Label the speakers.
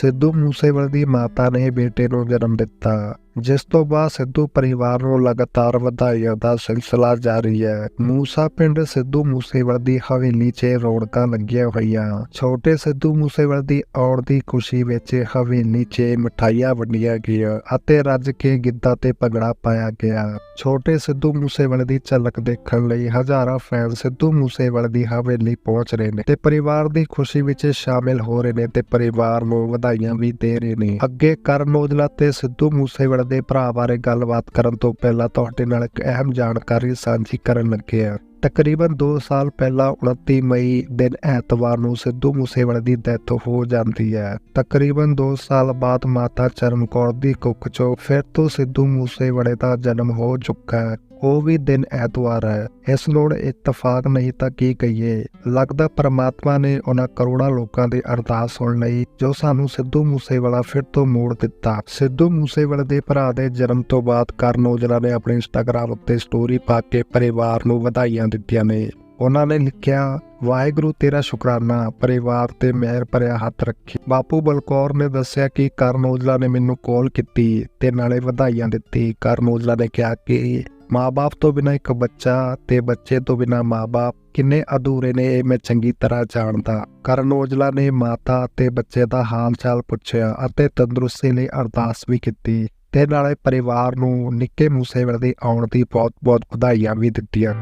Speaker 1: ਸਿੱਧੂ ਮੂਸੇਵਾਲੇ ਦੀ ਮਾਤਾ ਨੇ ਬੇਟੇ ਨੂੰ ਜਨਮ ਦਿੱਤਾ। ਜਿਸ ਤੋਂ ਬਾਅਦ ਸਿੱਧੂ ਪਰਿਵਾਰ ਨੂੰ ਲਗਾਤਾਰ ਵਧਾਈਆਂ ਦਾ ਸਿਲਸਿਲਾ ਜਾਰੀ ਹੈ। ਮੂਸਾ ਪਿੰਡ ਸਿੱਧੂ ਮੂਸੇਵਾਲੇ ਦੀ ਹਵੇਲੀ 'ਚ ਰੌਣਕਾਂ ਲੱਗੀਆਂ ਹੋਈਆਂ। ਛੋਟੇ ਸਿੱਧੂ ਮੂਸੇਵਾਲੇ ਦੀ ਆਉਣ ਦੀ ਖੁਸ਼ੀ ਵਿੱਚ ਹਵੇਲੀ 'ਚ ਮਠਾਈਆਂ ਵੰਡੀਆਂ ਗਈਆਂ ਅਤੇ ਰੱਜ ਕੇ ਗਿੱਧਾ ਤੇ ਭੰਗੜਾ ਪਾਇਆ ਗਿਆ। ਛੋਟੇ ਸਿੱਧੂ ਮੂਸੇਵਾਲੇ ਦੀ ਝਲਕ ਦੇਖਣ ਲਈ ਹਜ਼ਾਰਾਂ ਫੈਨ ਸਿੱਧੂ ਮੂਸੇਵਾਲੇ ਦੀ ਹਵੇਲੀ ਪਹੁੰਚ ਰਹੇ ਨੇ ਤੇ ਪਰਿਵਾਰ ਦੀ ਖੁਸ਼ੀ ਵਿੱਚ ਸ਼ਾਮਿਲ ਹੋ ਰਹੇ ਨੇ ਤੇ ਪਰਿਵਾਰ ਨੂੰ ਵਧਾਈਆਂ ਵੀ ਦੇ ਰਹੇ ਨੇ। ਅੱਗੇ ਕਰਨ ਔਜਲਾ ਤੇ ਸਿੱਧੂ ਮੂਸੇਵਾਲੇ ਦੇ ਭਰਾ ਬਾਰੇ ਗੱਲਬਾਤ ਕਰਨ ਤੋਂ ਪਹਿਲਾਂ ਤੁਹਾਡੇ ਨਾਲ ਇੱਕ ਅਹਿਮ ਜਾਣਕਾਰੀ ਸਾਂਝੀ ਕਰਨ ਲੱਗੇ ਹਾਂ। ਤਕਰੀਬਨ 2 ਸਾਲ ਪਹਿਲਾਂ 29 ਮਈ ਦਿਨ ਐਤਵਾਰ ਨੂੰ ਸਿੱਧੂ ਮੂਸੇਵਾਲੇ ਦੀ ਡੈਥ ਹੋ ਜਾਂਦੀ ਹੈ। ਤਕਰੀਬਨ 2 ਸਾਲ ਬਾਅਦ ਮਾਤਾ ਚਰਨ ਕੌਰ ਦੀ ਕੁੱਖ ਚੋਂ ਫਿਰ ਤੋਂ ਸਿੱਧੂ ਮੂਸੇਵਾਲੇ ਦਾ ਜਨਮ ਹੋ ਚੁੱਕਾ ਹੈ। ਉਹ ਵੀ ਦਿਨ ਐਤਵਾਰ ਹੈ। ਇਸ ਲੋੜ ਇਤਫਾਕ ਨਹੀਂ ਤਾਂ ਕੀ ਕਹੀਏ। ਲੱਗਦਾ ਪਰਮਾਤਮਾ ਨੇ ਉਹਨਾਂ ਕਰੋੜਾਂ ਲੋਕਾਂ ਦੀ ਅਰਦਾਸ ਸੁਣ ਲਈ, ਜੋ ਸਾਨੂੰ ਸਿੱਧੂ ਮੂਸੇਵਾਲਾ ਫਿਰ ਤੋਂ ਮੋੜ ਦਿੱਤਾ। ਸਿੱਧੂ ਮੂਸੇਵਾਲੇ ਦੇ ਭਰਾ ਦੇ ਜਨਮ ਤੋਂ ਬਾਅਦ ਕਰਨ ਔਜਲਾ ਨੇ ਆਪਣੇ ਇੰਸਟਾਗ੍ਰam ਉੱਤੇ ਸਟੋਰੀ ਪਾ ਕੇ ਪਰਿਵਾਰ ਨੂੰ ਵਧਾਈਆਂ ਦਿੱਤੀਆਂ ਨੇ। ਉਹਨਾਂ ਨੇ ਲਿਖਿਆ, ਵਾਹਿਗੁਰੂ, ਤੇਰਾ ਸ਼ੁਕਰਾਨਾ। ਪਰਿਵਾਰ ਤੇ ਮਿਹਰ ਭਰਿਆ ਹੱਥ ਰੱਖੀ। ਬਾਪੂ ਬਲਕੌਰ ਨੇ ਦੱਸਿਆ ਕਿ ਕਰਨ ਔਜਲਾ ਨੇ ਮੈਨੂੰ ਕਾਲ ਕੀਤੀ ਤੇ ਨਾਲੇ ਵਧਾਈਆਂ ਦਿੱਤੀ। ਕਰਨ ਔਜਲਾ ਨੇ ਕਿਹਾ ਕਿ ਮਾਪੇ ਤੋਂ ਬਿਨਾ ਇੱਕ ਬੱਚਾ ਤੇ ਬੱਚੇ ਤੋਂ ਬਿਨਾ ਮਾਪੇ ਕਿੰਨੇ ਅਧੂਰੇ ਨੇ, ਇਹ ਮੈਂ ਚੰਗੀ ਤਰ੍ਹਾਂ ਜਾਣਦਾ। ਕਰਨ ਔਜਲਾ ਨੇ ਮਾਤਾ ਤੇ ਬੱਚੇ ਦਾ ਹਾਲ ਚਾਲ ਪੁੱਛਿਆ ਅਤੇ ਤੰਦਰੁਸਤੀ ਲਈ ਅਰਦਾਸ ਵੀ ਕੀਤੀ ਤੇ ਨਾਲੇ ਪਰਿਵਾਰ ਨੂੰ ਨਿੱਕੇ ਮੂਸੇਵਾਲੇ ਦੇ ਆਉਣ ਦੀ ਬਹੁਤ-ਬਹੁਤ ਵਧਾਈਆਂ ਵੀ ਦਿੱਤੀਆਂ।